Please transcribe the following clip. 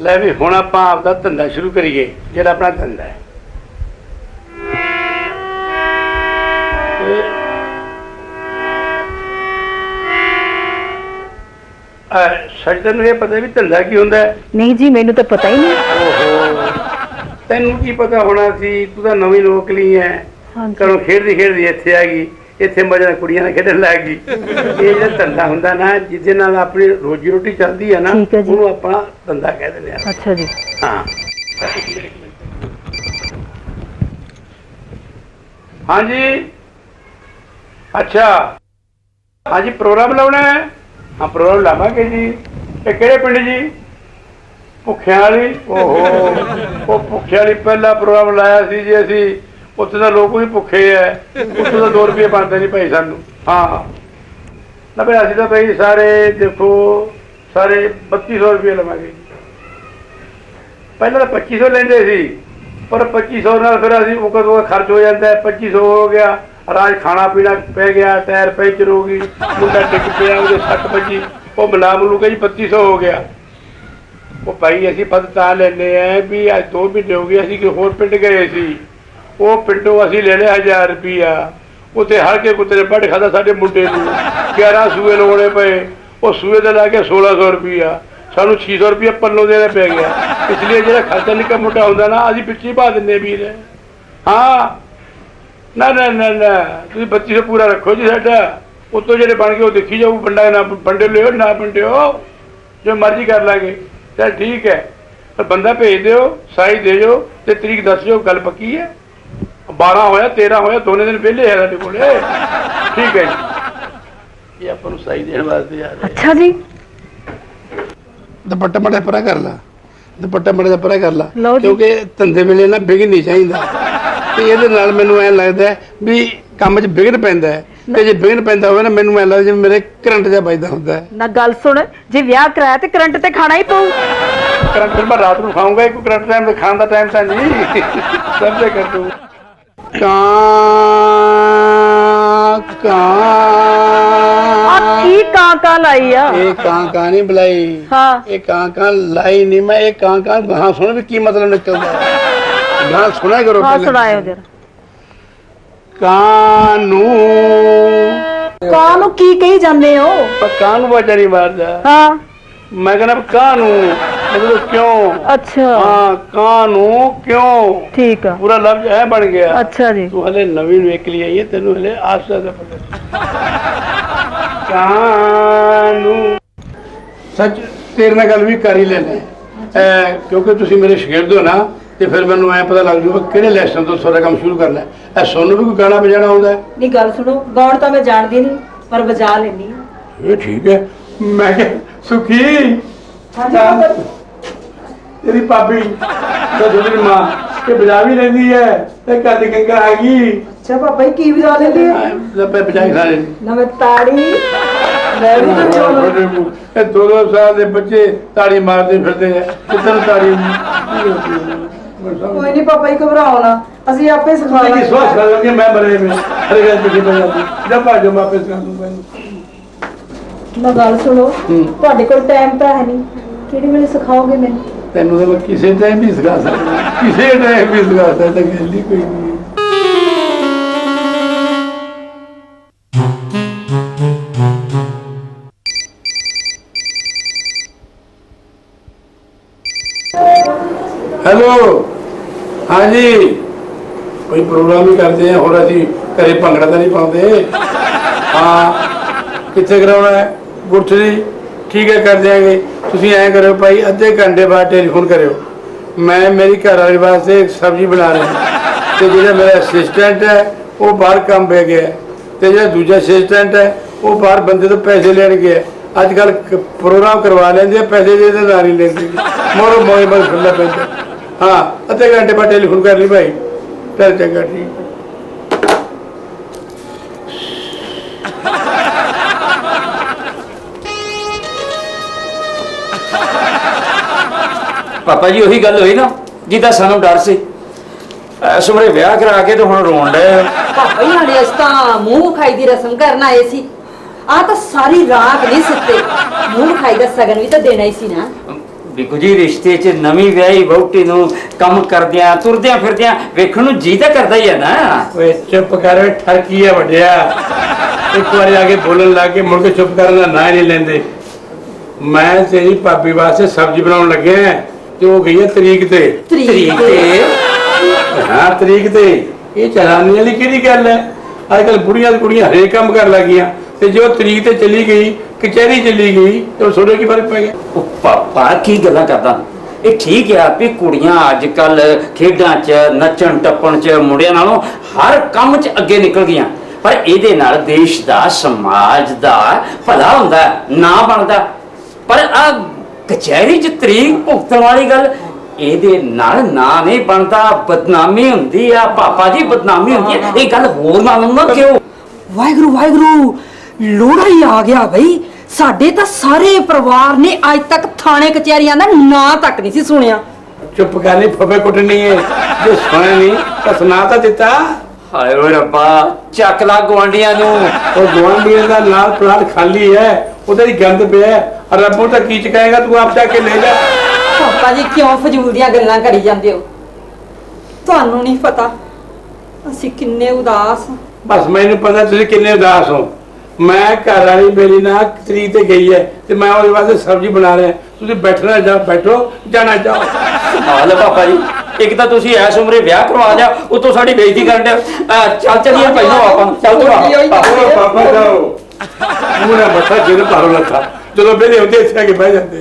ਲੈ ਵੀ ਹੁਣ ਆਪਾਂ ਆਪਦਾ ਧੰਦਾ ਸ਼ੁਰੂ ਕਰੀਏ ਜਿਹੜਾ ਆਪਣਾ ਧੰਦਾ ਹੈ। ਆ ਸਜਦਨ ਨੂੰ ਇਹ ਪਤਾ ਵੀ ਧੰਦਾ ਕੀ ਹੁੰਦਾ ਹੈ? ਨਹੀਂ ਜੀ ਮੈਨੂੰ ਤਾਂ ਪਤਾ ਹੀ ਨਹੀਂ। ਓਹੋ ਤੈਨੂੰ ਕੀ ਪਤਾ ਹੋਣਾ ਸੀ ਤੂੰ ਤਾਂ ਨਵੀਂ ਨੌਕਰੀ ਹੈ ਹਾਂਜੀ। ਘਰੋਂ ਖੇਡਦੀ ਖੇਡਦੀ ਇੱਥੇ ਆ ਗਈ। ਇੱਥੇ ਮਜ਼ੇ ਨਾਲ ਕੁੜੀਆਂ ਨਾਲ ਖੇਡਣ ਲੱਗ ਗਈ। ਇਹ ਜਿਹੜਾ ਧੰਦਾ ਹੁੰਦਾ ਨਾ ਜਿਹਦੇ ਨਾਲ ਆਪਣੀ ਰੋਜੀ ਰੋਟੀ ਚੱਲਦੀ ਹੈ ਨਾ ਠੀਕ ਹੈ ਜੀ। ਉਹਨੂੰ ਆਪਾਂ ਧੰਦਾ ਕਹਿ ਦਿੰਦੇ ਆ। ਅੱਛਾ ਜੀ। ਹਾਂ। ਹਾਂਜੀ। ਅੱਛਾ। ਹਾਂਜੀ ਪ੍ਰੋਗਰਾਮ ਲਾਉਣਾ ਹੈ? ਹਾਂ ਪ੍ਰੋਗਰਾਮ ਲਾਵਾਂਗੇ ਜੀ। ਇਹ ਕਿਹੜੇ ਪਿੰਡ ਜੀ? ਭੁੱਖਿਆਂ ਵਾਲੀ? ਓਹੋ। ਉਹ ਭੁੱਖਿਆਂ ਵਾਲੀ ਪਹਿਲਾ ਪ੍ਰੋਗਰਾਮ ਲਾਇਆ ਸੀ ਜੀ ਅਸੀਂ। ਉੱਥੇ ਦਾ ਲੋਕ ਵੀ ਭੁੱਖੇ ਐ। ਉੱਥੇ ਦਾ 2 ਰੁਪਏ ਬਣਦੇ ਨਹੀਂ ਭਾਈ ਸਾਨੂੰ। ਹਾਂ। ਨਾ ਭਾਈ ਅਸੀਂ ਤਾਂ ਭਾਈ ਸਾਰੇ, ਦੇਖੋ, ਸਾਰੇ 3200 ਰੁਪਏ ਲਵਾਂਗੇ। ਪਹਿਲਾਂ ਤਾਂ 2500 ਲੈਂਦੇ ਸੀ। ਪਰ 2500 ਨਾਲ ਫਿਰ ਅਸੀਂ ਉਹ ਖਰਚ ਹੋ ਜਾਂਦਾ ਹੈ 2500 ਹੋ ਗਿਆ। ਰਾਜ ਖਾਣਾ ਪੀਣਾ ਪੈ ਗਿਆ ਟਾਇਰ ਪੈਂਚਰ ਹੋ ਗਈ ਮੁੰਡਾ ਟਿਕ ਪਿਆ, ਉਹਦੇ ਸੱਟ ਵੱਜੀ। ਉਹ ਮਿਲਾ ਮਿਲੂ ਕੇ ਜੀ 2500 ਹੋ ਗਿਆ। ਉਹ ਭਾਈ ਅਸੀਂ ਪਦ ਤਾਂ ਲੈਨੇ ਆ ਵੀ ਅੱਜ ਦੋ ਮਹੀਨੇ ਹੋ ਗਏ, ਅਸੀਂ ਕਿ ਹੋਰ ਪਿੰਡ ਗਏ ਸੀ। ਉਹ ਪਿੰਡੋਂ ਅਸੀਂ ਲੈ ਲਿਆ 1000 ਰੁਪਿਆ ਉੱਥੇ ਹਰ ਕੇ ਕੁੱਤੇ ਨੇ ਵੱਢ ਖਾਦਾ ਸਾਡੇ ਮੁੰਡੇ ਨੂੰ। 11 ਸੂਏ ਲਾਉਣੇ ਪਏ। ਉਹ ਸੂਏ ਦੇ ਲਾ ਕੇ 1600 ਰੁਪਿਆ ਸਾਨੂੰ 600 ਰੁਪਿਆ ਪੱਲੋਂ ਦੇਣਾ ਪੈ ਗਿਆ। ਇਸ ਲਈ ਜਿਹੜਾ ਖਰਚਾ ਨਿੱਕਾ ਮੋਟਾ ਹੁੰਦਾ ਨਾ, ਅਸੀਂ ਪਿੱਛੇ ਪਾ ਦਿੰਦੇ ਵੀਰ। ਹਾਂ। ਨਾ ਨਾ ਨਾ ਨਾ। ਤੁਸੀਂ 2500 ਪੂਰਾ ਰੱਖੋ ਜੀ ਸਾਡਾ। ਉਤੋਂ ਜਿਹੜੇ ਬਣ ਗਏ ਉਹ ਦੇਖੀ ਜਾਊ, ਵੰਡਾ ਨਾ ਵੰਡੇ ਲਿਓ, ਨਾ ਵੰਡਿਓ। ਜੋ ਮਰਜ਼ੀ ਕਰ ਲਾਂਗੇ। ਚਲ ਠੀਕ ਹੈ। ਪਰ ਬੰਦਾ ਭੇਜ ਦਿਓ ਸਾਈ ਦੇ ਦਿਓ ਤੇ ਤਰੀਕ ਦੱਸ ਦਿਓ, ਗੱਲ ਪੱਕੀ ਹੈ। 12 ਹੋਇਆ 13 ਹੋਇਆ ਦੋਨੇ ਦਿਨ ਵਿਹਲੇ ਹੈ ਸਾਡੇ ਕੋਲੇ। ਠੀਕ ਹੈ ਜੀ। ਇਹ ਆਪਾਂ ਨੂੰ ਸਾਈ ਦੇਣ ਵਾਸਤੇ ਆ ਰਹੇ ਅੱਛਾ ਜੀ। ਦੁਪੱਟਾ ਮੜਾ ਪਰਾ ਕਰ ਲਾ। ਦੁਪੱਟਾ ਮੜਾ ਪਰਾ ਕਰ ਲਾ। ਕਿਉਂਕਿ ਧੰਦੇ ਵੇਲੇ ਨਾ ਵਿਗੜ ਨਹੀਂ ਚਾਹੀਦਾ। ਤੇ ਇਹਦੇ ਨਾਲ ਮੈਨੂੰ ਐਂ ਲੱਗਦਾ ਵੀ ਕੰਮ 'ਚ ਵਿਗੜ ਪੈਂਦਾ ਹੈ। ਤੇ ਜੇ ਵਿਗੜ ਪੈਂਦਾ ਹੋਵੇ ਨਾ ਮੈਨੂੰ ਐਂ ਲੱਗਦਾ ਜਿਵੇਂ ਮੇਰੇ ਕਰੰਟ ਜਿਹਾ ਵੱਜਦਾ ਹੁੰਦਾ ਹੈ। ਨਾ ਗੱਲ ਸੁਣ। ਜੇ ਵਿਆਹ ਕਰਾਇਆ ਤੇ ਕਰੰਟ ਤੇ ਖਾਣਾ ਹੀ ਪਊ। ਕਰੰਟ ਫਿਰ ਮੈਂ ਰਾਤ ਨੂੰ ਖਾਊਂਗਾ। ਇੱਕ ਕਰੰਟ ਟਾਈਮ ਤੇ ਖਾਣ ਦਾ ਟਾਈਮ ਤਾਂ ਨਹੀਂ। ਸਭ ਦੇ ਕਰ ਦੂੰ ਕਾਂ ਆ ਕਾਂ ਕੀ ਕਾਂ ਕਾਂ ਲਾਈ ਆ? ਇਹ ਕਾਂ ਕਾਂ ਨਹੀਂ ਬੁਲਾਈ। ਹਾਂ। ਇਹ ਕਾਂ ਕਾਂ ਲਾਈ ਨਹੀਂ ਮੈਂ ਇਹ ਕਾਂ ਕਾਂ ਗਾਂ ਸੁਣ ਵੀ ਕੀ ਮਤਲਬ ਨਿਕਲਦਾ। ਗਾਂ ਕਰੋ ਹਾਂ ਪਹਿਲਾਂ। ਸੁਣਾਇਓ ਜਰਾ। ਕਾਂ ਨੂੰ ਕਾਂ ਨੂੰ ਕੀ ਕਹੀ ਜਾਂਦੇ ਹੋ? ਪਰ ਕਾਂ ਨੂੰ ਵਾਜਾ ਨਹੀਂ ਮਾਰਦਾ? ਹਾਂ। ਮੈਂ ਕਹਿੰਦਾ ਕਾਂ ਨੂੰ? ਮਤਲਬ ਕਿਉਂ? ਅੱਛਾ। ਹਾਂ ਕਾਂ ਨੂੰ ਕਿਉਂ? ਠੀਕ ਆ। ਪੂਰਾ ਲਫ਼ਜ਼ ਐ ਬਣ ਗਿਆ। ਅੱਛਾ ਜੀ। ਤੂੰ ਹਲੇ ਨਵੀਂ ਵੇਖ ਲਈ ਆਈ ਹੈ ਤੈਨੂੰ ਹਲੇ ਆਸਾ ਦਾ ਪਤਾ ਕਾਨੂੰ ਸੱਚ ਤੇਰੇ ਨਾਲ ਗੱਲ ਵੀ ਕਰ ਹੀ ਲੈਣੇ ਐ ਕਿਉਂਕਿ ਤੁਸੀਂ ਮੇਰੇ ਸ਼ਾਗਿਰਦ ਹੋ ਨਾ ਤੇ ਫਿਰ ਮੈਨੂੰ ਐ ਪਤਾ ਲੱਗ ਜੂਗਾ ਕਿਹੜੇ ਲੈਸਨ ਤੋਂ ਤੁਹਾਡਾ ਕੰਮ ਸ਼ੁਰੂ ਕਰਨਾ ਹੈ। ਐ ਸੋਨੂੰ ਵੀ ਕੋਈ ਗਾਣਾ ਵਜਾਣਾ ਆਉਂਦਾ ਹੈ? ਨਹੀਂ ਗੱਲ ਸੁਣੋ ਗਾਉਣ ਤਾਂ ਮੈਂ ਜਾਣਦੀ ਨਹੀਂ ਪਰ ਵਜਾ ਲੈਣੀ ਇਹ ਠੀਕ ਹੈ। ਮੈਂ ਕਿਹਾ ਸੁਖੀ ਹਾਂਜੀ ਤੇਰੀ ਭਾਬੀ। ਤੇ ਦੂਜੀ ਮਾਂ। ਵਜਾ ਵੀ ਲੈਂਦੀ ਹੈ ਤੇ ਘਰ ਦੀ ਗੰਗਾ ਆ ਗਈ ਅੱਛਾ ਪਾਪਾ ਜੀ ਕੀ ਵਜਾ ਲੈਂਦੇ ਆ ਲੱਪੇ ਬਜਾਈ ਸਾਰੇ ਨਵੇਂ ਤਾੜੀ। ਲੈ ਵੀ ਤਾਂ ਚਲੋ। ਇਹ ਦੋ ਦੋ ਸਾਲ ਦੇ ਬੱਚੇ ਤਾੜੀ ਮਾਰਦੇ ਫਿਰਦੇ ਆ। ਕਿੱਧਰ ਤਾੜੀ ਕੋਈ ਨਹੀਂ ਪਾਪਾ ਜੀ ਘਬਰਾਓ ਨਾ। ਅਸੀਂ ਆਪੇ ਸਿਖਾ ਕੀ ਲਾਂਗੇ। ਸਵਾਸ ਕਰ ਲਵਾਂਗੇ ਮੈਂ ਮਰੇ ਮੈਂ ਹਰੇ ਗੱਲ ਪਿੱਛੇ ਪੈ ਜਾਂਦੀ। ਜਦ ਭਾਜੋ ਮੈਂ ਆਪੇ ਸਿਖਾ ਦੂੰਗਾ ਨਾ ਗੱਲ ਸੁਣੋ। ਤੁਹਾਡੇ ਕੋਲ ਟਾਈਮ ਤਾਂ ਹੈ ਨਹੀਂ। ਕਿਹੜੀ ਵੇਲੇ ਸਿਖਾਓਗੇ ਮੈਨੂੰ? ਤੈਨੂੰ ਤਾਂ ਮੈਂ ਕਿਸੇ ਟਾਈਮ ਵੀ ਸਿਖਾ ਸਕਦਾ। ਕਿਸੇ ਟਾਈਮ ਵੀ ਸਿਖਾ ਸਕਦਾ ਗੱਲ ਹੀ ਕੋਈ ਨਹੀਂ ਹੈਲੋ ਹਾਂਜੀ। ਕੋਈ ਪ੍ਰੋਗਰਾਮ ਹੀ ਕਰਦੇ ਆ, ਹੋਰ ਅਸੀਂ ਘਰੇ ਭੰਗੜਾ ਤਾਂ ਨਹੀਂ ਪਾਉਂਦੇ। ਹਾਂ, ਕਿੱਥੇ ਕਰਾਉਣਾ ਹੈ? ਗੁਰਥਰੀ ਠੀਕ ਹੈ, ਕਰ ਦਿਆਂਗੇ। ਤੁਸੀਂ ਐਂ ਕਰਿਓ ਭਾਈ, ਅੱਧੇ ਘੰਟੇ ਬਾਅਦ ਟੈਲੀਫੋਨ ਕਰਿਓ। ਮੈਂ ਮੇਰੀ ਘਰ ਵਾਲੀ ਵਾਸਤੇ ਸਬਜ਼ੀ ਬਣਾ ਰਿਹਾ। ਤੇ ਜਿਹੜਾ ਮੇਰਾ ਅਸਿਸਟੈਂਟ ਹੈ, ਉਹ ਬਾਹਰ ਕੰਮ ਪੈ ਗਿਆ। ਹੈ। ਤੇ ਜਿਹੜਾ ਦੂਜਾ ਅਸਿਸਟੈਂਟ ਹੈ, ਉਹ ਬਾਹਰ ਬੰਦੇ ਤੋਂ ਪੈਸੇ ਲੈਣ ਗਿਆ। ਅੱਜ ਕੱਲ ਪ੍ਰੋਗਰਾਮ ਕਰਵਾ ਲੈਂਦੇ ਆ, ਪੈਸੇ ਦੇ ਦੇ ਨਾ ਨਹੀਂ ਲੈਂਦੇ ਮੋਰੋ ਮੋਏ ਮਲ ਖੁੱਲਾ ਪੈਂਦਾ। ਹਾਂ, ਅੱਧੇ ਘੰਟੇ ਬਾਅਦ ਟੈਲੀਫੋਨ ਕਰ ਲਈ ਭਾਈ। ਚੱਲ ਚੰਗਾ, ਠੀਕ। ਪਾਪਾ ਜੀ ਉਹੀ ਗੱਲ ਹੋਈ ਨਾ ਜਿਹਦਾ ਸਾਨੂੰ ਡਰ ਸੀ। ਇਸ ਉਮਰੇ ਵਿਆਹ ਕਰਾ ਕੇ ਤੇ ਹੁਣ ਰੋਣ ਡਏ ਪਾਪਾ ਹੀ ਸਾਡੇ ਅਸ ਤਾਂ ਮੂੰਹ ਖਾਈ ਦੀ ਰਸਮ ਕਰਨ ਆਏ ਸੀ। ਆ ਤਾਂ ਸਾਰੀ ਰਾਤ ਨਹੀਂ ਸੁੱਤੇ। ਮੂੰਹ ਖਾਈ ਦਾ ਸਗਨ ਵੀ ਤਾਂ ਦੇਣਾ ਹੀ ਸੀ ਨਾ। ਬਿਕੂ ਜੀ ਰਿਸ਼ਤੇ 'ਚ ਨਵੀਂ ਵਿਆਹੀ ਵਹੁਟੀ ਨੂੰ ਕੰਮ ਕਰਦਿਆਂ ਤੁਰਦਿਆਂ ਫਿਰਦਿਆਂ ਵੇਖਣ ਨੂੰ ਜੀ ਤਾਂ ਕਰਦਾ ਹੀ ਹੈ ਨਾ। ਓਏ ਚੁੱਪ ਕਰ ਓਏ ਠਰਕੀ ਆ ਵੱਡਿਆ। ਇੱਕ ਵਾਰੀ ਆ ਕੇ ਬੋਲਣ ਲੱਗ ਕੇ ਮੁੜ ਕੇ ਚੁੱਪ ਕਰਨ ਦਾ ਨਾਂ ਹੀ ਨਹੀਂ ਲੈਂਦੇ। ਮੈਂ ਤੇਰੀ ਭਾਬੀ ਵਾਸਤੇ ਸਬਜ਼ੀ ਬਣਾਉਣ ਲੱਗਿਆ ਤੇ ਉਹ ਗਈ ਹੈ ਤਰੀਕ ਤੇ। ਤਰੀਕ ਤੇ। ਹਾਂ ਤਰੀਕ ਤੇ। ਇਹ ਚਲਾਨੀ ਵਾਲੀ ਕਿਹੜੀ ਗੱਲ ਹੈ? ਅੱਜ ਕੱਲ ਬੁੜੀਆਂ ਤੇ ਕੁੜੀਆਂ ਹਰੇਕ ਕੰਮ ਕਰਨ ਲੱਗੀਆਂ। ਤੇ ਜੇ ਉਹ ਤਰੀਕ ਤੇ ਚਲੀ ਗਈ ਕਚਹਿਰੀ ਚਲੀ ਗਈ ਤੇ ਉਹ ਸੋਡੇ ਕੀ ਫ਼ਰਕ ਪੈ ਗਿਆ? ਉਹ ਪਾਪਾ ਕੀ ਗੱਲਾਂ ਕਰਦਾ? ਇਹ ਠੀਕ ਆ ਵੀ ਕੁੜੀਆਂ ਅੱਜ ਕੱਲ ਖੇਡਾਂ 'ਚ ਨੱਚਣ ਟੱਪਣ 'ਚ ਮੁੰਡਿਆਂ ਨਾਲੋਂ ਹਰ ਕੰਮ 'ਚ ਅੱਗੇ ਨਿਕਲ ਗਈਆਂ। ਪਰ ਇਹਦੇ ਨਾਲ ਦੇਸ਼ ਦਾ ਸਮਾਜ ਦਾ ਭਲਾ ਹੁੰਦਾ ਨਾ ਬਣਦਾ। ਪਰ ਆ ਕਚਹਿਰੀ 'ਚ ਤਰੀਕ ਭੁਗਤਣ ਵਾਲੀ ਗੱਲ ਇਹਦੇ ਨਾਲ ਨਾ ਨਹੀਂ ਬਣਦਾ ਬਦਨਾਮੀ ਹੁੰਦੀ ਆ ਪਾਪਾ ਜੀ ਬਦਨਾਮੀ ਹੁੰਦੀ ਆ। ਇਹ ਗੱਲ ਹੋਰ ਨਾ ਨਾ ਕਿਉਂ? ਵਾਹਿਗੁਰੂ ਵਾਹਿਗੁਰੂ ਲੋੜਾ ਹੀ ਆ ਗਿਆ ਬਈ। ਸਾਡੇ ਤਾਂ ਸਾਰੇ ਪਰਿਵਾਰ ਨੇ ਅੱਜ ਤੱਕ ਥਾਣੇ ਕਚਹਿਰੀਆਂ ਦਾ ਨਾਂ ਤੱਕ ਨਹੀਂ ਸੀ ਸੁਣਿਆ। ਚੁੱਪ ਕਰ ਨਹੀਂ ਫੱਫੇ ਕੁੱਟਣੀ ਹੈ ਜੇ ਸੁਣਿਆ ਨਹੀਂ ਤਾਂ ਸੁਣਾ ਤਾਂ ਦਿੱਤਾ। ਹਾਏ ਓਏ ਰੱਬਾ ਚੱਕ ਲਾ ਗਵਾਂਡੀਆਂ ਨੂੰ। ਉਹ ਗਵਾਂਢੀਆਂ ਦਾ ਨਾਲ ਪਲਾਟ ਖਾਲੀ ਹੈ। ਉਹਦੇ ਦੀ ਗੰਦ ਪਿਆ ਹੈ। ਰੱਬੋਂ ਤਾਂ ਕੀ ਚਕਾਏਗਾ ਤੂੰ ਆਪ ਜਾ ਕੇ ਲੈ ਜਾ। ਪਾਪਾ ਜੀ ਕਿਉਂ ਫਜ਼ੂਲ ਦੀਆਂ ਗੱਲਾਂ ਕਰੀ ਜਾਂਦੇ ਹੋ? ਤੁਹਾਨੂੰ ਨਹੀਂ ਪਤਾ। ਅਸੀਂ ਕਿੰਨੇ ਉਦਾਸ ਹਾਂ। ਬਸ ਮੈਨੂੰ ਪਤਾ ਤੁਸੀਂ ਕਿੰਨੇ ਉਦਾਸ ਹੋ। ਮੈਂ ਘਰ ਵਾਲੀ ਮੇਰੀ ਨਾਲ ਤਰੀਕ ਤੇ ਗਈ ਹੈ ਤੇ ਮੈਂ ਉਹਦੇ ਵਾਸਤੇ ਸਬਜ਼ੀ ਬਣਾ ਰਿਹਾ। ਤੁਸੀਂ ਬੈਠਣਾ ਜਾ ਬੈਠੋ ਜਾਣਾ ਜਾਓ। ਹਾਲ ਪਾਪਾ ਜੀ। ਇੱਕ ਤਾਂ ਤੁਸੀਂ ਐਸ ਉਮਰੇ ਵਿਆਹ ਕਰਵਾ ਲਿਆ ਉਤੋਂ ਸਾਡੀ ਬੇਇੱਜ਼ਤੀ ਕਰਨ ਦੇ ਚੱਲ ਚੱਲੀਏ ਪਹਿਲਾਂ ਆਪਾਂ। ਚੱਲ ਤੂੰ ਆ। ਪਾਪਾ ਜਾਓ। ਮੂੰਹ ਨਾ ਬੱਠਾ ਜਿਹਨੂੰ ਲੱਥਾ। ਜਦੋਂ ਬੇਲੇ ਹੁੰਦੇ ਇੱਥੇ ਆ ਕੇ ਬਹਿ ਜਾਂਦੇ।